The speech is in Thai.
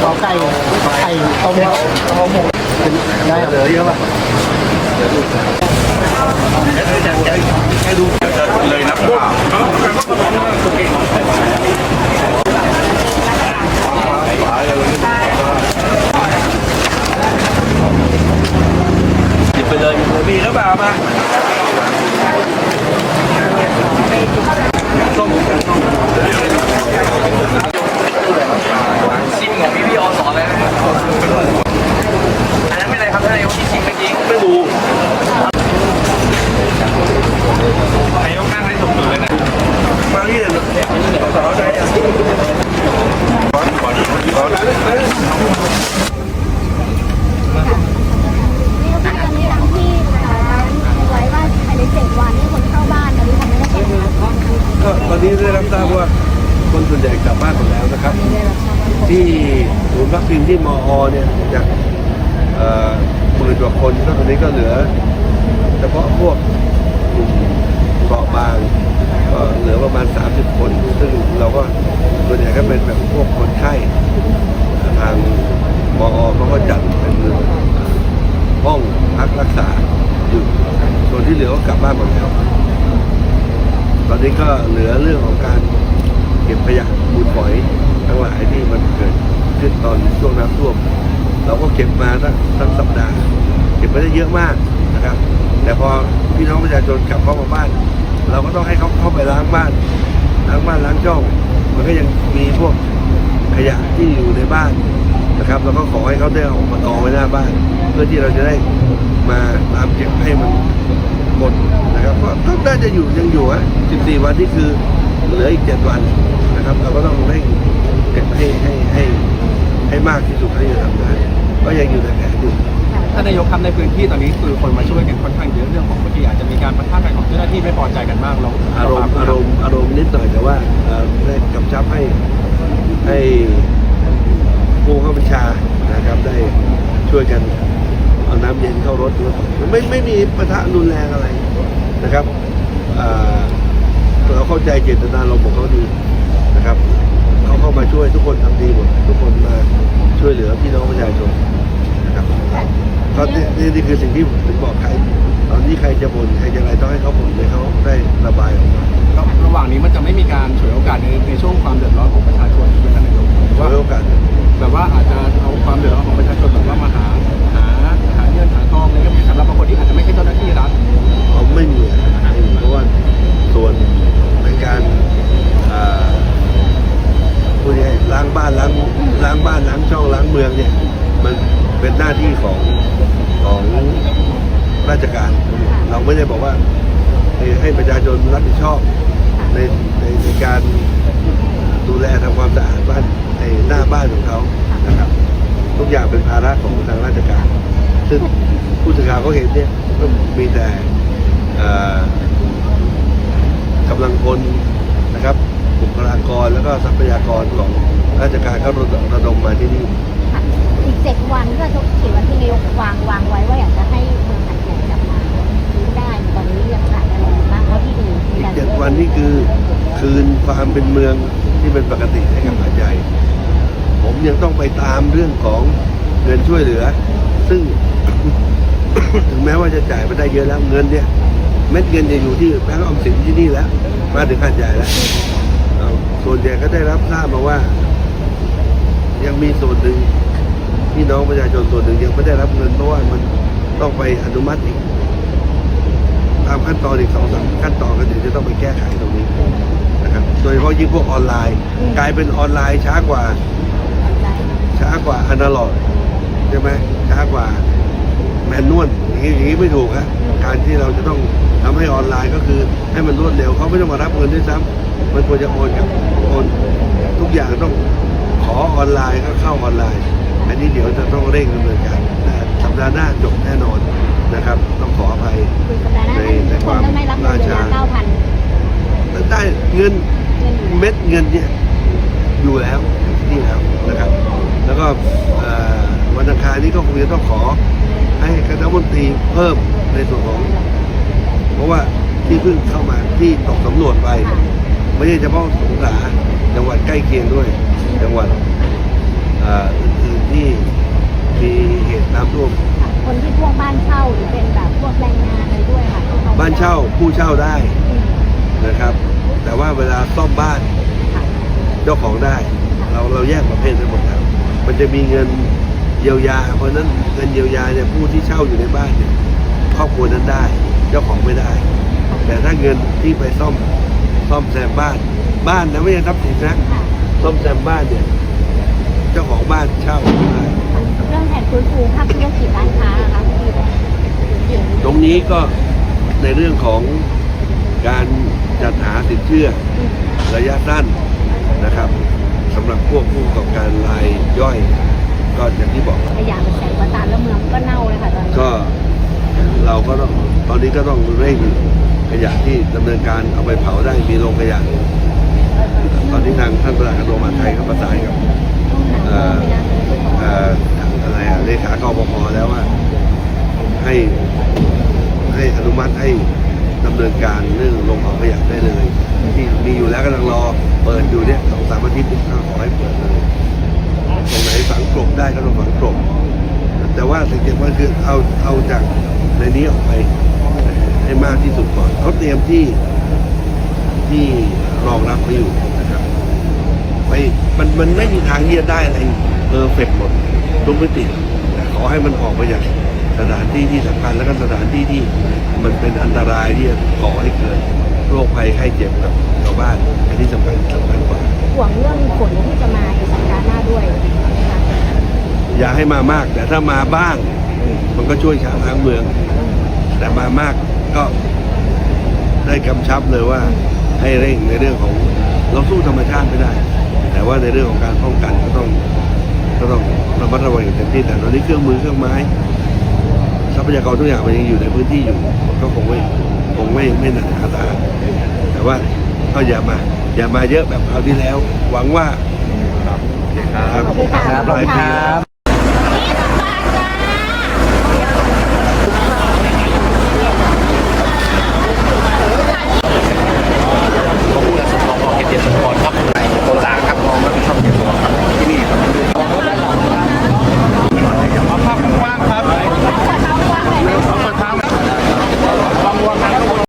เอไก่ไก่ต้มเอาหมูได้เหลือเยอะป่ะเลยนับข่าหยิบไปเลยมีหรือเปล่ามา ชิมของพี่พี่อสอนเลยนะอันนั้นไม่เป็นไรครับท่านนายกที่ชิมเมื่อกี้ ไม่รู้ นายกนั่งให้ถูกจุดเลยนะ มาที่เนี่ยสาวใจอะ นี่ก็คือตอนนี้ทั้งที่ไว้ว่าภายในเจ็ดวันนี่คนเข้าบ้านตอนนี้ทำไม่ได้เป็น ก็ตอนนี้ได้รับทราบว่าคนส่ วนใหญ่กลับบ้านหมดแล้วนะครับ ที่ศูนย์พักพิงที่มอเนี่ยจากเอ่อหมื่นกว่าคนก็ตอนนี้ก็เหลือ เฉพาะพวกกลุ่มเปราะบางก็เหลือประมาณ 30 คน ซึ่งเราก็ส่วนใหญ่ก็เป็นแบบพวกคนไข้ทางมอเขาก็จัดเป็นห้องพักรักษาอยู่ส่วนที่เหลือก็กลับบ้านหมดแล้ว ตอนนี้ก็เหลือเรื่องของการเก็บขยะมูลฝอยทั้งหลายที่มันเกิด ขึ้นตอนช่วงน้ำท่วม เราก็เก็บมาทั้งทั้งสัปดาห์ เก็บไปได้เยอะมากนะครับ แต่พอพี่น้องประชาชนกลับเข้ามาบ้าน เราก็ต้องให้เขาเข้าไปล้างบ้านล้างบ้านล้างช่องมันก็ยังมีพวกขยะที่อยู่ในบ้านนะครับเราก็ขอให้เขาได้ออกมากองไว้หน้าบ้าน เพื่อที่เราจะได้มาตามเก็บให้มันหมดนะครับก็ก็น่าจะอยู่ยังอยู่ฮะ14 วันนี่คือเหลืออีก 7 วันนะครับ เราก็ต้องเร่งเก็บให้ให้ให้ ให้มากที่สุดเท่าที่จะทำได้ก็ยังอยู่ในแผนอยู่ ท่านนายกครับในพื้นที่ตอนนี้คือคนมาช่วยกันค่อนข้างเยอะเรื่องของบางทีอาจจะมีการปะทะกันของเจ้าหน้าที่ไม่พอใจกันบ้างเราอารมณ์อารมณ์อารมณ์นิดหน่อยแต่ว่าเอ่อได้กำชับให้ให้ผู้เข้าบัญชานะครับได้ช่วยกันเอาน้ำเย็นเข้ารถไม่ไม่มีปะทะรุนแรงอะไรนะครับเอ่อเราเข้าใจเจตนารมณ์ของเขาดีนะครับ เขาเข้ามาช่วยทุกคนทำดีหมดทุกคนมาช่วยเหลือพี่น้องประชาชนนะครับก็นี่นี่นี่คือสิ่งที่ผมถึงบอกใคร ตอนนี้ใครจะบ่นใครจะอะไรต้องให้เขาบ่นให้เขาได้ระบายออกมาแล้วระหว่างนี้มันจะไม่มีการฉวยโอกาสในในช่วงความเดือดร้อนของประชาชนใช่ไหมท่านนายกขอว่าให้โอกาสแบบว่าอาจจะเอาความเดือดร้อนของประชาชนแบบว่ามาหาหาหาเงินหาทองอะไรก็มีสำหรับบางคนที่อาจจะไม่ใช่เจ้าหน้าที่รัฐ เขาไม่มีอะไม่มีเพราะว่าส่วนในการอ่าพูดง่ายๆล้างบ้านล้างล้างบ้านล้างช่องล้างเมืองเนี่ย มันเป็นหน้าที่ของของราชการ เราไม่ได้บอกว่าให้ให้ประชาชนรับผิดชอบในในในการดูแลทำความสะอาดบ้านในหน้าบ้านของเขานะครับ ทุกอย่างเป็นภาระของทางราชการ ซึ่งผู้สื่อข่าวเขาเห็นเนี่ยก็มีแต่เอ่อกำลังพลนะครับบุคลากรแล้วก็ทรัพยากรของราชการเขาระดมมาที่นี่ค่ะอีกเจ็ดวันเพื่อทุกสี่วันที่นายกวางวางไว้ว่าอยากจะให้ ความเป็นเมืองที่เป็นปกติให้กับหาดใหญ่ ผมยังต้องไปตามเรื่องของเงินช่วยเหลือ ซึ่ง ถึงแม้ว่าจะจ่ายไปได้เยอะแล้วเงินเนี่ยเม็ดเงินจะอยู่ที่แบงก์ออมสินที่นี่แล้ว มาถึงหาดใหญ่แล้วส่วนใหญ่ก็ได้รับทราบมาว่า ยังมีส่วนหนึ่งพี่น้องประชาชนส่วนหนึ่งยังไม่ได้รับเงินเพราะว่ามันต้องไปอนุมัติอีกตามขั้นตอนอีกสองสามขั้นตอนก็เดี๋ยวจะต้องไปแก้ไขตรงนี้ นะครับ โดยเฉพาะยิ่งพวกออนไลน์ กลายเป็นออนไลน์ช้ากว่า ช้ากว่าอนาล็อกใช่ไหมช้ากว่าแมนนวลอย่างนี้อย่างนี้ไม่ถูกฮะการที่เราจะต้องทำให้ออนไลน์ก็คือให้มันรวดเร็วเขาไม่ต้องมารับเงินด้วยซ้ำมันควรจะโอนกับโอนทุกอย่างต้องขอออนไลน์ก็เข้าออนไลน์ อันนี้เดี๋ยวจะต้องเร่งดำเนินการนะสัปดาห์หน้าจบแน่นอนนะครับ ต้องขออภัยคือสัปดาห์หน้าในในทุกคคนวามต้องได้รับเงินเดือนล่าช้า ได้เงินเม็ดเงินเนี่ยอยู่แล้วนี่แล้วนะครับ แล้วก็วันอังคารนี้ก็คงจะต้องขอให้คณะมนตรีเพิ่มในส่วนของ เพราะว่าที่เพิ่งเข้ามาที่ตกสำรวจไปไม่ใช่เฉพาะสงขลาจังหวัดใกล้เคียงด้วย จังหวัดอื่นๆที่มีเหตุน้ำท่วมคนที่พวกบ้านเช่าหรือเป็นแบบพวกแรงงานอะไรด้วยค่ะบ้านเช่าผู้เช่าได้ นะครับ แต่ว่าเวลาซ่อมบ้านค่ะเจ้าของได้ เราเราแยกประเภทไว้หมดแล้วมันจะมีเงินเยียวยา เพราะฉะนั้นเงินเยียวยาเนี่ยผู้ที่เช่าอยู่ในบ้านเนี่ยครอบครัวนั้นได้ เจ้าของไม่ได้ แต่ถ้าเงินที่ไปซ่อมซ่อมแซมบ้าน บ้านนะไม่ใช่ทรัพย์สินนะค่ะซ่อมแซมบ้านเนี่ยเจ้าของบ้านเช่าได้เรื่องแผนฟื้นฟูภาคธุรกิจร้านค้าอะคะพี่ตรงนี้ก็ในเรื่องของการ จัดหาสินเชื่อระยะสั้นนะครับสำหรับพวกผู้ประกอบการรายย่อย ก็อย่างที่บอกขยะมันแสงประตานแล้วเมืองก็เน่าเลยค่ะตอนนี้ก็เราก็ต้องตอนนี้ก็ต้องเร่งขยะที่ดำเนินการเอาไปเผาได้มีโรงขยะ ตอนนี้ทางท่านประธานกระทรวงมหาดไทยก็ประสานกับ ต้องหา เอ่อ ไม่น่าจะเป็น เอ่ออะไรอะเลขากปพแล้วว่า ให้ให้อนุมัติให้ดำเนินการเรื่องโรงเผาขยะได้เลย ที่มีอยู่แล้วกำลังรอเปิดอยู่เนี่ยสองสามอาทิตย์นี้ก็ขอให้เปิดเลยตรงไหนฝังกลบได้ก็ต้องฝังกลบ แต่ว่าสิ่งที่มันคือเอาเอาจากในนี้ออกไปให้มากที่สุดก่อนเขาเตรียมที่ที่รองรับไว้อยู่นะครับไปมันมันไม่มีทางที่จะได้อะไรเพอร์เฟกหมดทุกมิติแต่ขอให้มันออกมาจากสถานที่ที่สำคัญแล้วก็สถานที่ที่มันเป็นอันตรายที่จะก่อให้เกิดโรคภัยไข้เจ็บกับชาวบ้านอันนี้สำคัญสำคัญกว่าห่วงเรื่องฝนที่จะมาในสัปดาห์หน้าด้วยนะคะ อย่าให้มามาก แต่ถ้ามาบ้าง มันก็ช่วยชาวทางเมือง แต่มามากก็ได้กำชับเลยว่าให้เร่งในเรื่องของเราสู้ธรรมชาติไม่ได้ แต่ว่าในเรื่องของการป้องกันก็ต้องก็ต้องระมัดระวังอย่างเต็มที่แต่ตอนนี้เครื่องมือเครื่องไม้ทรัพยากรทุกอย่างมันยังอยู่ในพื้นที่อยู่มันก็คงไม่คงไม่ไม่หนักหนาตาแต่ว่าก็อย่ามา อย่ามาเยอะแบบคราวที่แล้ว หวังว่าครับครับขอบคุณค่ะครับ